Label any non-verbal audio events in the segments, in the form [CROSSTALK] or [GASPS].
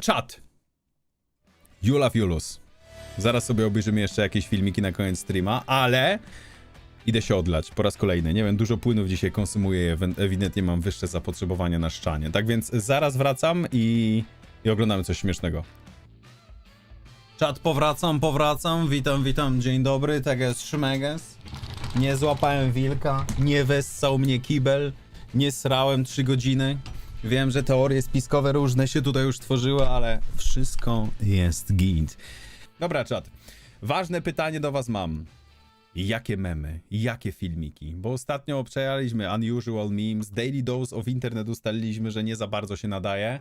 Czat. Jula Julus. Zaraz sobie obejrzymy jeszcze jakieś filmiki na koniec streama, ale idę się odlać po raz kolejny. Nie wiem, dużo płynów dzisiaj konsumuję, ewidentnie mam wyższe zapotrzebowanie na szczanie. Tak więc zaraz wracam i, i oglądamy coś śmiesznego. Czat, powracam, powracam, witam, witam, dzień dobry, tak jest Szmeges. Nie złapałem wilka, nie wessał mnie kibel, nie srałem 3 godziny. Wiem, że teorie spiskowe różne się tutaj już tworzyły, ale wszystko jest git. Dobra, czat. Ważne pytanie do was mam. Jakie memy, jakie filmiki? Bo ostatnio przejęliśmy Unusual Memes, Daily Dose of Internet ustaliliśmy, że nie za bardzo się nadaje.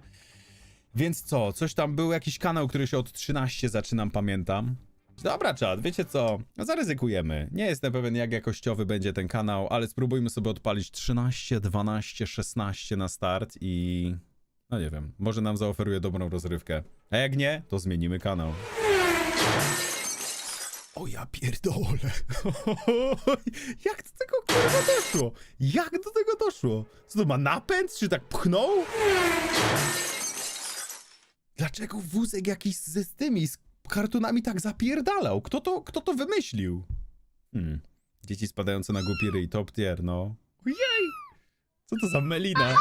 Więc co, coś tam był jakiś kanał, który się od 13 zaczynam, pamiętam. Dobra, czad, wiecie co? No zaryzykujemy. Nie jestem pewien, jak jakościowy będzie ten kanał, ale spróbujmy sobie odpalić 13, 12, 16 na start i. No nie wiem, może nam zaoferuje dobrą rozrywkę. A jak nie, to zmienimy kanał. O ja pierdolę. [LAUGHS] jak do tego kurwa doszło? Jak do tego doszło? Co to ma napęd? Czy tak pchnął? Dlaczego wózek jakiś ze z tymi, z kartonami tak zapierdalał? Kto to, kto to wymyślił? Hmm. Dzieci spadające na głupi ryj, top tier, no. Ojej! Co to za melina?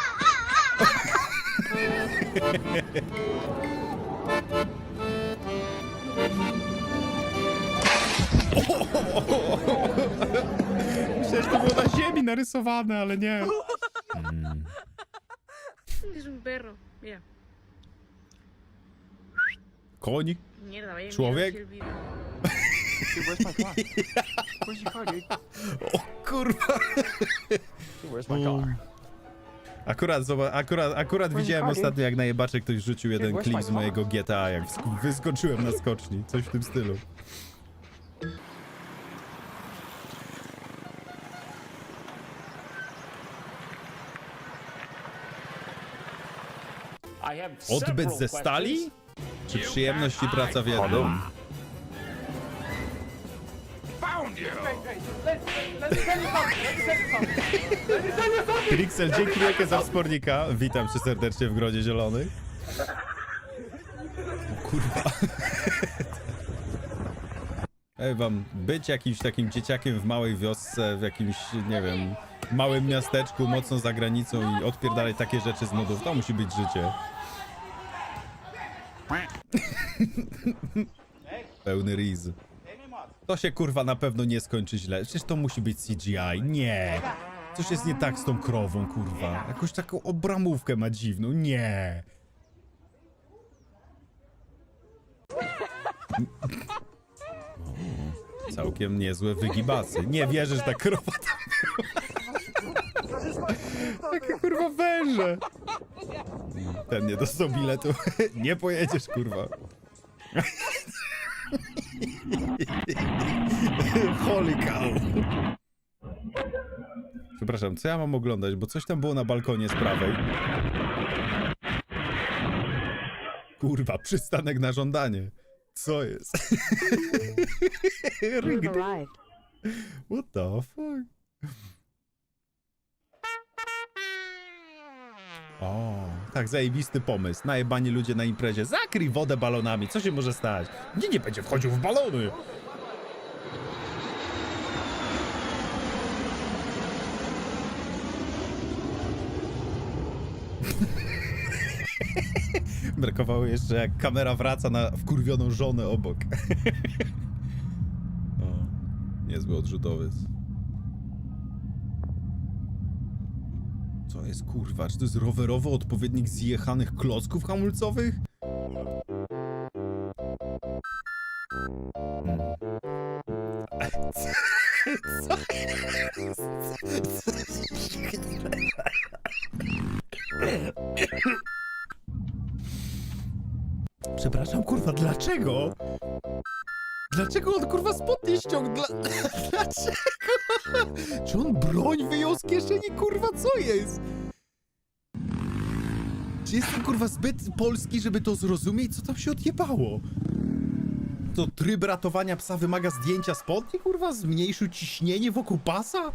Myślałem, że to było na ziemi narysowane, ale nie. Hmm. Es un perro. Mira. Koń? Człowiek? mierda, sí, el vídeo. Dude, where's my car? [LAUGHS] Where's your car, dude? O kurwa! Dude, where's my car? Akurat, akurat, akurat widziałem ostatnio, jak na jebacze ktoś rzucił jeden klip z mojego GTA, jak wyskoczyłem na skoczni. Coś w tym stylu. Odbyt ze stali? Czy przyjemność i praca w jednym? Pixel, dzięki wielkie za wspornika. Witam cię serdecznie w Grodzie Zielonych. O kurwa. Ej wam, być jakimś takim dzieciakiem w małej wiosce, w jakimś, nie wiem, małym miasteczku, mocno za granicą i odpierdalać takie rzeczy z modów, to musi być życie. [LAUGHS] Pełny riz. To się kurwa na pewno nie skończy źle. Przecież to musi być CGI. Nie. Coś jest nie tak z tą krową, kurwa. Jakąś taką obramówkę ma dziwną. Nie. O, [LAUGHS] całkiem niezłe wygibasy. Nie wierzę, że ta krowa tam była. [LAUGHS] Takie kurwa węże. Ten nie dostał biletu. Nie pojedziesz, kurwa. [LAUGHS] Holy cow. Przepraszam, co ja mam oglądać? Bo coś tam było na balkonie z prawej. Kurwa, przystanek na żądanie. Co jest? [LAUGHS] What the fuck? O, tak, zajebisty pomysł. Najebani ludzie na imprezie. Zakryj wodę balonami, co się może stać? Nie, nie będzie wchodził w balony. [LAUGHS] Brakowało jeszcze, jak kamera wraca na wkurwioną żonę obok. [LAUGHS] o, niezły odrzutowiec. Jest kurwa? Czy to jest rowerowy odpowiednik zjechanych klocków hamulcowych? Przepraszam, kurwa, dlaczego? Dlaczego on kurwa spodnie ściągnął? Dla... [LAUGHS] Dlaczego? Czy on broń wyjął z kieszeni? Kurwa, co jest? Czy jestem kurwa zbyt polski, żeby to zrozumieć, co tam się odjebało? To tryb ratowania psa wymaga zdjęcia spodni, kurwa? Zmniejszył ciśnienie wokół pasa? [LAUGHS]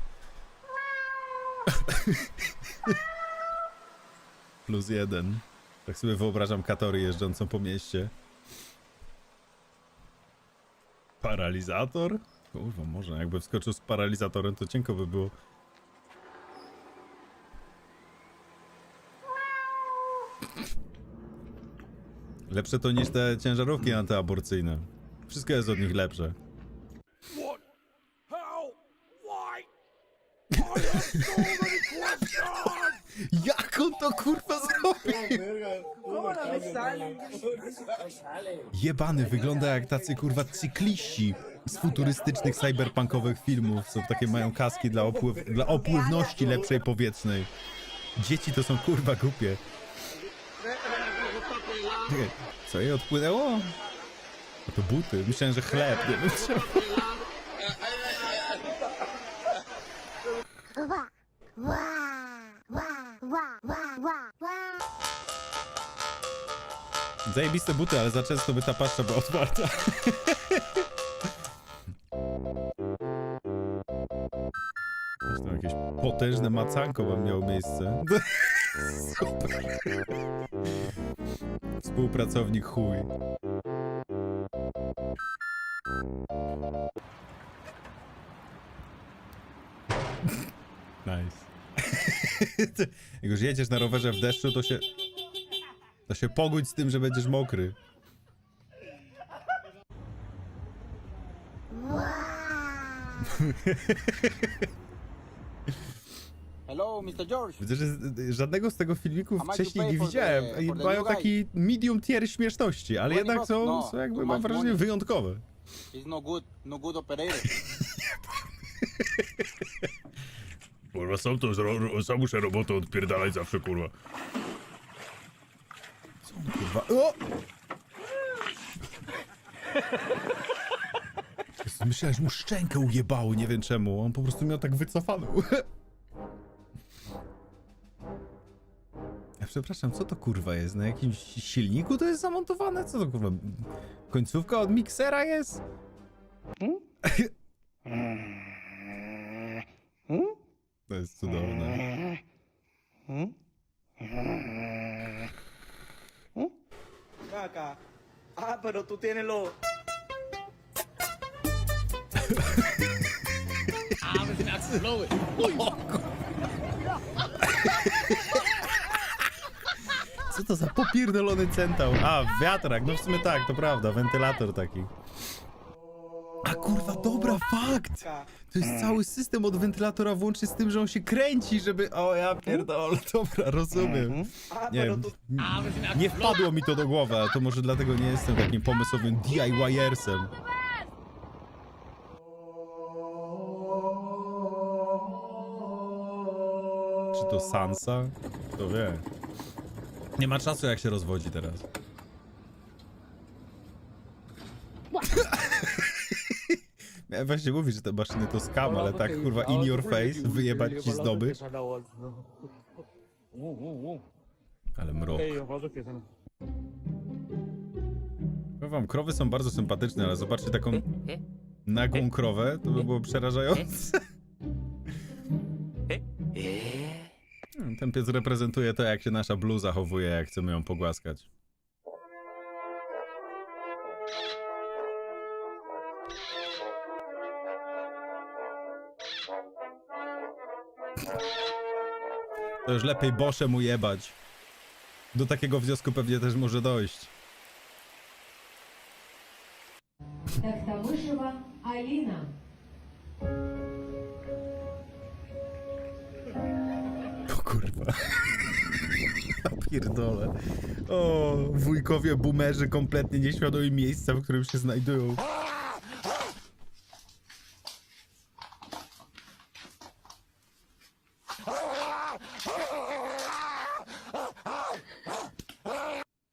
Plus jeden. Tak sobie wyobrażam Katory jeżdżącą po mieście. Paralizator? Kurwa, może jakby wskoczył z paralizatorem, to cienko by było. Lepsze to niż te ciężarówki antyaborcyjne. Wszystko jest od nich lepsze. What? How? Why? I have so many questions! [LAUGHS] Jak on to kurwa zrobił? Jebany, wygląda jak tacy kurwa cykliści z futurystycznych cyberpunkowych filmów, co takie mają kaski dla, opływ, dla opływności lepszej powietrznej. Dzieci to są kurwa głupie. Czekaj, co jej odpłynęło? A to buty, myślałem, że chleb, nie wiem. Zajebiste buty, ale za często by ta paszcza była otwarta. Zresztą jakieś potężne macanko wam miało miejsce. [LAUGHS] Super. Współpracownik chuj. Nice. [LAUGHS] Jak już jedziesz na rowerze w deszczu, to się... To się pogódź z tym, że będziesz mokry. [LAUGHS] Hello, Mr. George. Widzę, że z- żadnego z tego filmiku A macie wcześniej nie pay for widziałem. the- I for the mają new guy? taki medium tier śmieszności, ale jednak są, No, są jakby, too mam much wrażenie, money. wyjątkowe. He's no good, no good operator. [LAUGHS] Kurwa, sam to zro- sam muszę robotę odpierdalać zawsze, kurwa. Kurwa. O! Jezu, Myślałem, że mu szczękę ujebało, nie wiem czemu. On po prostu miał tak wycofaną. [LAUGHS] przepraszam, co to kurwa jest? Na jakimś silniku to jest zamontowane? Co to kurwa? Końcówka od miksera jest? To jest cudowne. acá. Ah, pero tú tienes los. [LAUGHS] Co to za popierdolony centał? A, wiatrak, no w sumie tak, to prawda, wentylator taki. A kurwa, dobra, fakt! To jest cały system od wentylatora włącznie z tym, że on się kręci, żeby... O, ja pierdolę, dobra, rozumiem. Nie nie wpadło mi to do głowy, to może dlatego nie jestem takim pomysłowym DIY-ersem. Czy to Sansa? To wie. Nie ma czasu jak się rozwodzi teraz. [LAUGHS] Miałem właśnie mówić, że te maszyny to scam, ale tak kurwa in your face, wyjebać ci zdobycz. Ale mrok. Powiem wam, krowy są bardzo sympatyczne, ale zobaczcie taką [LAUGHS] nagłą krowę, to by było przerażające. [LAUGHS] Ten pies reprezentuje to, jak się nasza blue zachowuje, jak chcemy ją pogłaskać. To już lepiej Bosze mu jebać. Do takiego wniosku pewnie też może dojść. Wujkowie boomerzy kompletnie nieświadomi miejsca, w którym się znajdują.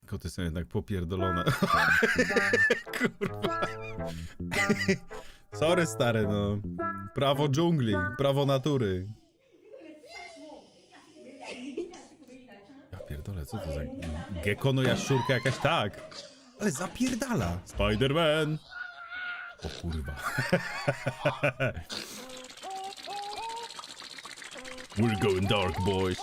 Koty są jednak popierdolone. [LAUGHS] Kurwa. [LAUGHS] Sorry stary, no. Prawo dżungli, prawo natury. Pierdolę, co to za... Gekono jaszczurka jakaś tak. Ale zapierdala. Spider-Man. O kurwa. [LAUGHS] We're going dark, boys. [LAUGHS]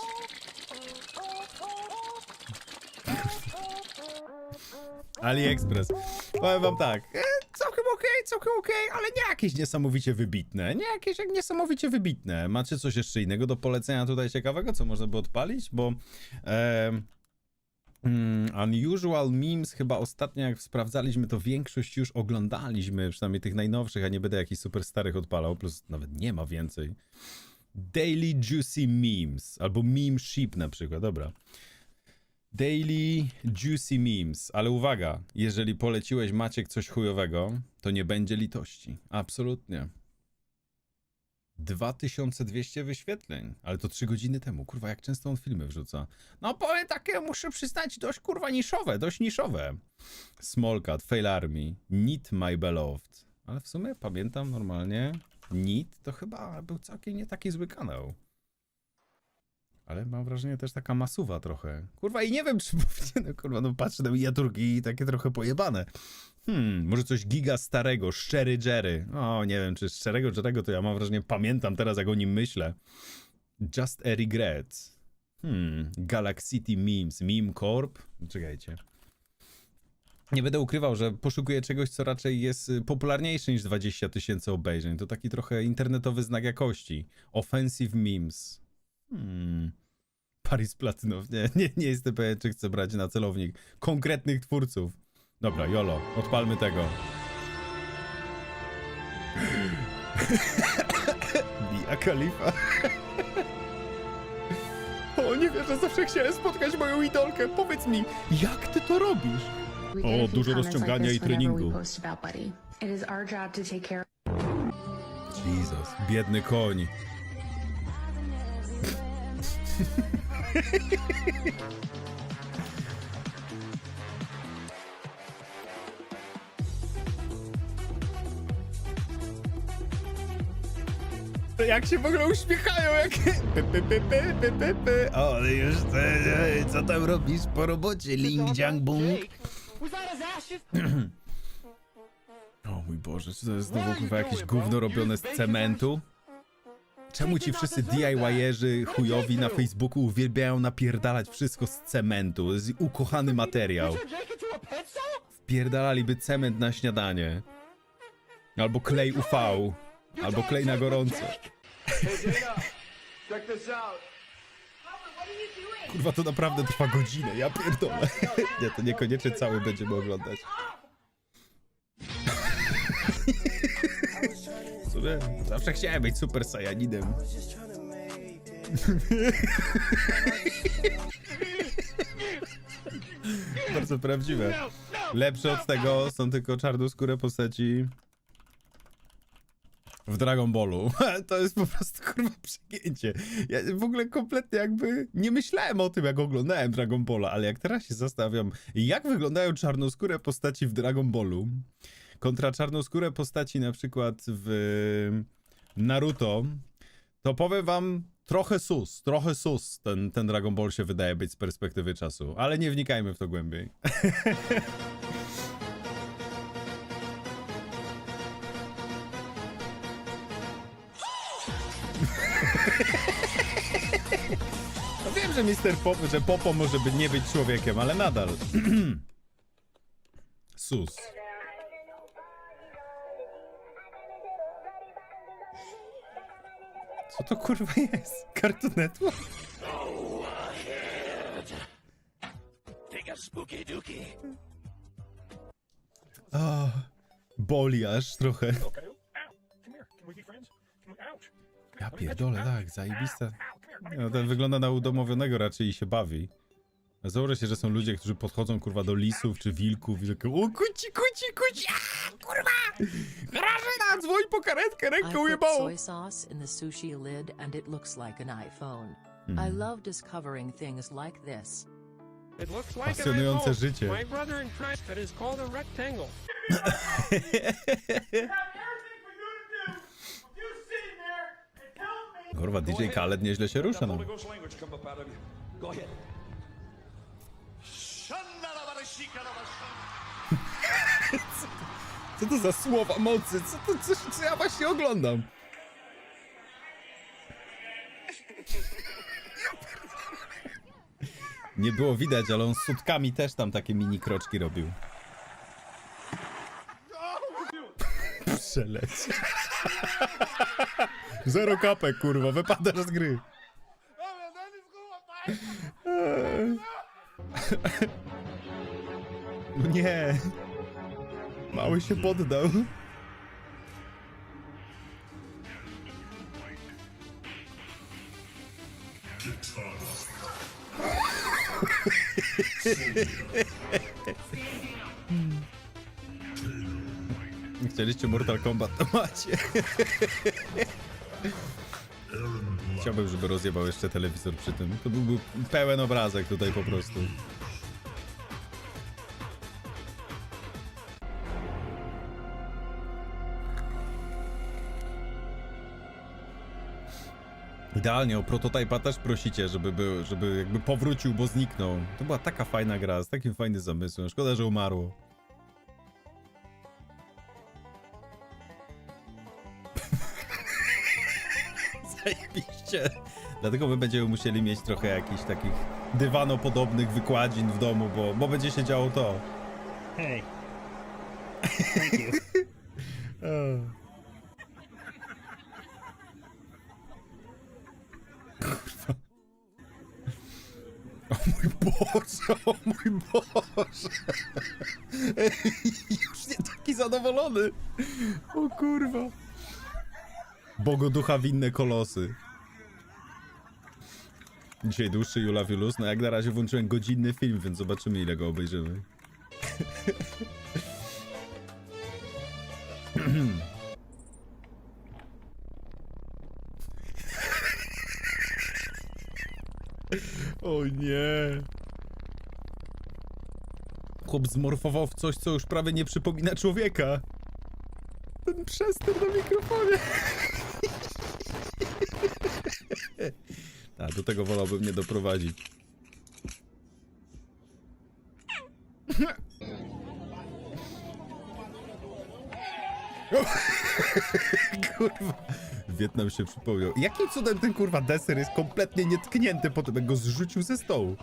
AliExpress. Powiem wam tak, całkiem okej, całkiem okej, ale nie jakieś niesamowicie wybitne, nie jakieś jak niesamowicie wybitne. Macie coś jeszcze innego do polecenia tutaj ciekawego, co można by odpalić? Bo mm, Unusual Memes chyba ostatnio jak sprawdzaliśmy, to większość już oglądaliśmy, przynajmniej tych najnowszych, a nie będę jakichś super starych odpalał, plus nawet nie ma więcej. Daily Juicy Memes, albo Meme Sheep na przykład, dobra. Daily Juicy Memes, ale uwaga, jeżeli poleciłeś Maciek coś chujowego, to nie będzie litości. Absolutnie. 2200 wyświetleń, ale to 3 godziny temu. Kurwa, jak często on filmy wrzuca? No powiem takie, muszę przyznać, dość kurwa niszowe, dość niszowe. Smallcat, Fail Army, Need My Beloved. Ale w sumie pamiętam normalnie, Need to chyba był całkiem nie taki zły kanał. Ale mam wrażenie też taka masuwa trochę. Kurwa i nie wiem [LAUGHS] czy powinienem, kurwa, no patrzę na miniaturki i takie trochę pojebane. Hmm, może coś giga starego, szczery Jerry. O, nie wiem czy szczerego Jerry'ego to ja mam wrażenie, pamiętam teraz jak o nim myślę. Just a Regret. Hmm, Galaxity Memes, Meme Corp. Czekajcie. Nie będę ukrywał, że poszukuję czegoś, co raczej jest y, popularniejsze niż 20 tysięcy obejrzeń. To taki trochę internetowy znak jakości. Offensive memes. Hmm. Paris Platynow. Nie, nie, nie jestem pewien, czy chcę brać na celownik konkretnych twórców. Dobra, Jolo, odpalmy tego. [COUGHS] Mia Khalifa. O, nie wierzę, zawsze chciałem spotkać moją idolkę. Powiedz mi, jak ty to robisz? O, dużo rozciągania i treningu. Jesus, biedny koń. [LAUGHS] Jak się w ogóle uśmiechają, jak... [LAUGHS] Py, py, py, py, py, py, py. O, ale już te, co tam robisz po robocie, Ling Jiang Bung? [CLEARS THROAT] O mój Boże, czy to jest znowu kurwa jakieś gówno robione z cementu? Czemu ci wszyscy DIY-erzy chujowi na Facebooku uwielbiają napierdalać wszystko z cementu? Jest ukochany materiał. Wpierdalaliby cement na śniadanie. Albo klej UV. Albo klej na gorąco. Kurwa, to naprawdę trwa godzinę, ja pierdolę. [LAUGHS] Nie, to niekoniecznie cały będziemy oglądać. Zawsze chciałem być super sajaninem. [LAUGHS] Bardzo prawdziwe. Lepsze od tego są tylko czarnoskóre postaci w Dragon Ballu. [LAUGHS] To jest po prostu kurwa przegięcie. Ja w ogóle kompletnie jakby nie myślałem o tym, jak oglądałem Dragon Balla, ale jak teraz się zastanawiam, jak wyglądają czarnoskóre postaci w Dragon Ballu kontra czarnoskóre postaci na przykład w Naruto, to powiem wam trochę sus, trochę sus ten, ten Dragon Ball się wydaje być z perspektywy czasu, ale nie wnikajmy w to głębiej. [LAUGHS] No wiem, że Mr. Pop, że Popo może by nie być człowiekiem, ale nadal. [CLEARS THROAT] Sus. Co to kurwa jest? Cartoon Network? O, boli aż trochę. Ja pierdolę, tak, zajebiste. No, ten wygląda na udomowionego raczej i się bawi. Założę się, że są ludzie, którzy podchodzą kurwa do lisów czy wilków i taką o kuci, kuci, kuci, a, kurwa! Grażyna, dzwoń po karetkę, I rękę put ujebało! soy sauce in the sushi lid and it looks like an iPhone. I love discovering things like this. It looks like an Pasjonujące iPhone. życie. My brother in Christ, that is called a rectangle. Kurwa, DJ Khaled nieźle się rusza, no. Co to za słowa mocy? Co to, co, co ja właśnie oglądam? Nie było widać, ale on z sutkami też tam takie mini kroczki robił. Przeleć. Zero kapek, kurwa, wypadasz z gry. [LAUGHS] No nie. Mały się poddał. [LAUGHS] Chcieliście Mortal Kombat, to macie. Chciałbym, żeby rozjebał jeszcze telewizor przy tym. To byłby pełen obrazek tutaj po prostu. Idealnie, o prototypa też prosicie, żeby, był, żeby jakby powrócił, bo zniknął. To była taka fajna gra, z takim fajnym zamysłem. Szkoda, że umarło. [LAUGHS] Zajebiście. Dlatego my będziemy musieli mieć trochę jakichś takich dywanopodobnych wykładzin w domu, bo, bo będzie się działo to. Hej. [LAUGHS] [LAUGHS] O mój Boże, o mój Boże. Ej, już nie taki zadowolony. O kurwa. Bogoducha winne kolosy. Dzisiaj dłuższy Jula Wilus. No jak na razie włączyłem godzinny film, więc zobaczymy ile go obejrzymy. O nie. Chłop zmorfował w coś, co już prawie nie przypomina człowieka. Ten przester na mikrofonie. A, [LAUGHS] do tego wolałbym nie doprowadzić. Wietnam się przypomniał. Jakim cudem ten kurwa deser jest kompletnie nietknięty po tym, jak go zrzucił ze stołu?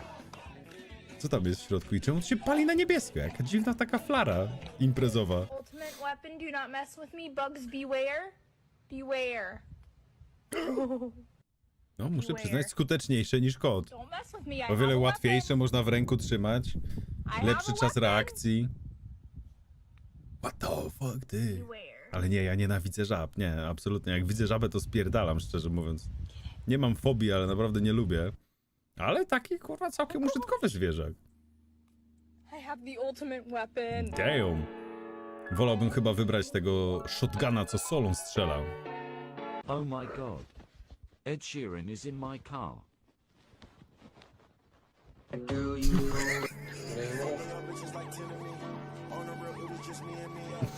Co tam jest w środku i czemu to się pali na niebiesko? Jaka dziwna taka flara imprezowa. Ultimate weapon, do not mess with me. Bugs beware. Beware. No, muszę przyznać, skuteczniejsze niż kot. Don't mess with me. I O have wiele łatwiejsze, można w ręku trzymać. weapon. I have Lepszy a czas weapon. reakcji. What the fuck, ty? Beware. Ale nie, ja nienawidzę żab. Nie, absolutnie. Jak widzę żabę, to spierdalam, szczerze mówiąc. Nie mam fobii, ale naprawdę nie lubię. Ale taki, kurwa, całkiem użytkowy zwierzak. I have the ultimate weapon. Damn. Wolałbym chyba wybrać tego shotguna, co solą strzelał. Oh my god. Ed Sheeran is in my car.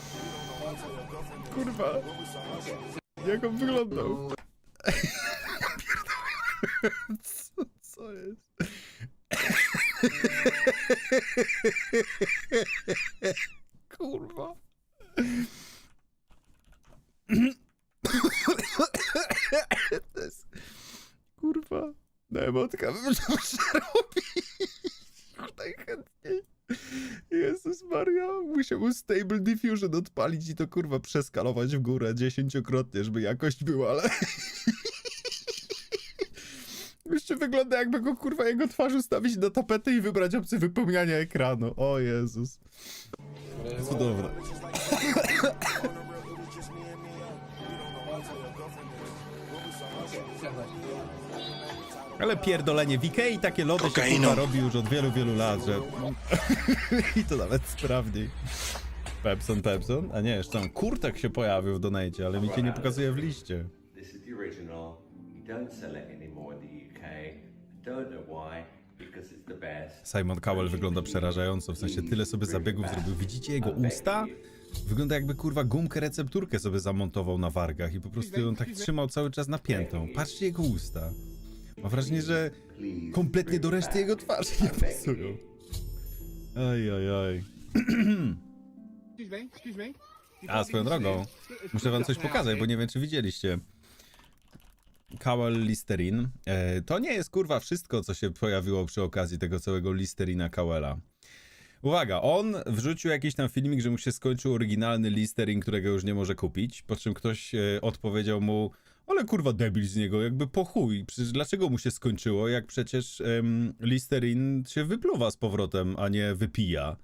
[LAUGHS] Kurwa. Jak on wyglądał? [LAUGHS] co, co jest? Kurwa. To jest... Kurwa. Najmotka bym to robić. Najchętniej. Jezus Maria, musiałbym Stable Diffusion odpalić i to kurwa przeskalować w górę dziesięciokrotnie, żeby jakość była, ale... [LAUGHS] Jeszcze wygląda jakby go kurwa jego twarz ustawić na tapetę i wybrać opcję wypełniania ekranu. O Jezus. Cudowne. [LAUGHS] Ale pierdolenie, w Ikei takie lody się kurwa robi już od wielu, wielu lat, że... [LAUGHS] I to nawet sprawniej. Pepson, Pepson? A nie, jeszcze tam kurtek się pojawił w donate, ale mi cię nie pokazuje w liście. This is the original. You don't sell it anymore in the UK. I don't know why, because it's the best. Simon Cowell wygląda przerażająco, w sensie tyle sobie zabiegów zrobił. Widzicie jego usta? Wygląda jakby kurwa gumkę recepturkę sobie zamontował na wargach i po prostu ją tak trzymał cały czas napiętą. Patrzcie jego usta. Mam wrażenie, że kompletnie do reszty jego twarzy nie pasują. Aj, aj, aj. A, swoją drogą, muszę wam coś pokazać, bo nie wiem, czy widzieliście. Cowell Listerin. E, to nie jest kurwa wszystko, co się pojawiło przy okazji tego całego Listerina Cowella. Uwaga, on wrzucił jakiś tam filmik, że mu się skończył oryginalny Listerine, którego już nie może kupić, po czym ktoś e, odpowiedział mu, ale kurwa debil z niego, jakby po chuj, przecież dlaczego mu się skończyło, jak przecież em, Listerine się wypluwa z powrotem, a nie wypija.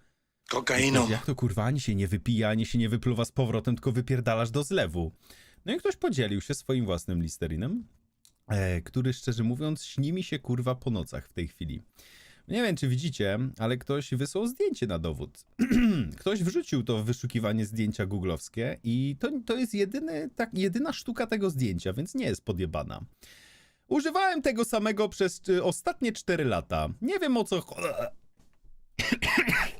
Kokainą. Jak to kurwa, ani się nie wypija, ani się nie wypluwa z powrotem, tylko wypierdalasz do zlewu. No i ktoś podzielił się swoim własnym Listerinem, e, który szczerze mówiąc śni mi się kurwa po nocach w tej chwili. Nie wiem, czy widzicie, ale ktoś wysłał zdjęcie na dowód. [CLEARS THROAT] ktoś wrzucił to w wyszukiwanie zdjęcia googlowskie i to, to jest jedyny, tak, jedyna sztuka tego zdjęcia, więc nie jest podjebana. Używałem tego samego przez y, ostatnie 4 lata. Nie wiem o co. [CLEARS THROAT] [CLEARS THROAT]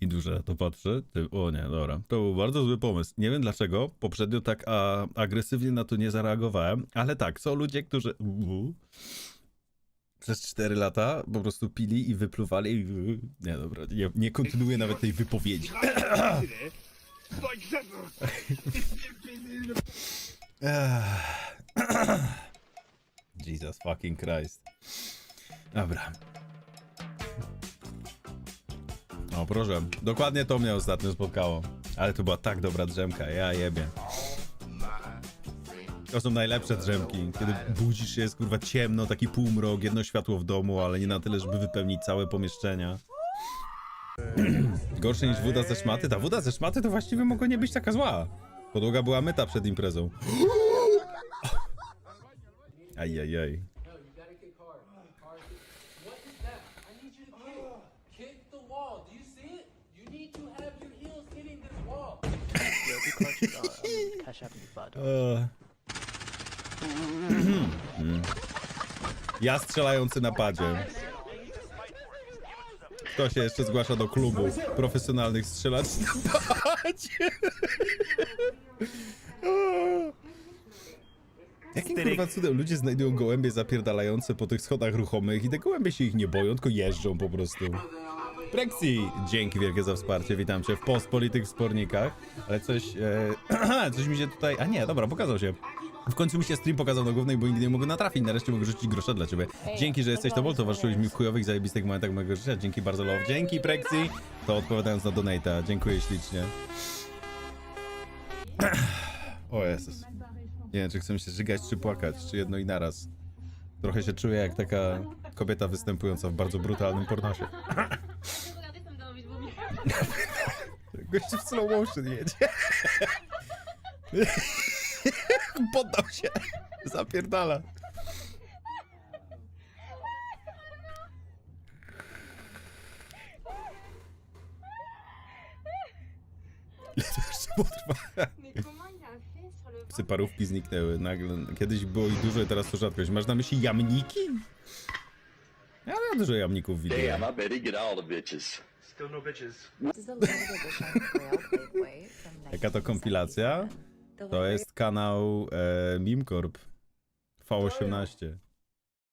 I duże na to patrzę. Ty, o nie, dobra. To był bardzo zły pomysł. Nie wiem dlaczego. Poprzednio tak a, agresywnie na to nie zareagowałem, ale tak, są ludzie, którzy. Uuu, przez 4 lata po prostu pili i wypluwali. i- Nie, dobra, nie, nie kontynuuję nawet tej wypowiedzi. [COUGHS] Jesus fucking Christ. Dobra. O proszę, dokładnie to mnie ostatnio spotkało. Ale to była tak dobra drzemka, ja jebie. To są najlepsze drzemki, kiedy budzisz się, jest kurwa ciemno, taki półmrok, jedno światło w domu, ale nie na tyle, żeby wypełnić całe pomieszczenia. [CLEARS THROAT] Gorsze niż woda ze szmaty? Ta woda ze szmaty to właściwie mogła nie być taka zła. Podłoga była myta przed imprezą. [GASPS] Ajajaj. Eee. Ja strzelający na padzie. Kto się jeszcze zgłasza do klubu profesjonalnych strzelaczy na padzie? [LAUGHS] Jakim kurwa cudem ludzie znajdują gołębie zapierdalające po tych schodach ruchomych i te gołębie się ich nie boją, tylko jeżdżą po prostu. Prexi! Dzięki wielkie za wsparcie, witam cię w pospolitych spornikach, ale coś, e, [CLEARS THROAT] coś mi się tutaj, a nie, dobra, pokazał się. W końcu mi się stream pokazał na głównej, bo nigdy nie mogę natrafić, nareszcie mogę rzucić grosza dla ciebie. Dzięki, że jesteś to, towarzyszyłeś mi w chujowych, zajebistych momentach mojego życia, dzięki bardzo love, dzięki Prexi! To odpowiadając na donata, dziękuję ślicznie. [CLEARS THROAT] O Jezus. Nie wiem, czy chcę się żygać, czy płakać, czy jedno i naraz. Trochę się czuję jak taka kobieta występująca w bardzo brutalnym pornosie. [CLEARS THROAT] Gościu w slow motion jedzie. Poddał się. Zapierdala. Ile to jeszcze potrwa? Psy parówki zniknęły nagle. Kiedyś było ich dużo, teraz to rzadkość. Masz na myśli jamniki? Ja mam dużo jamników widzę. Jaka to kompilacja? To jest kanał e, Mimcorp V18.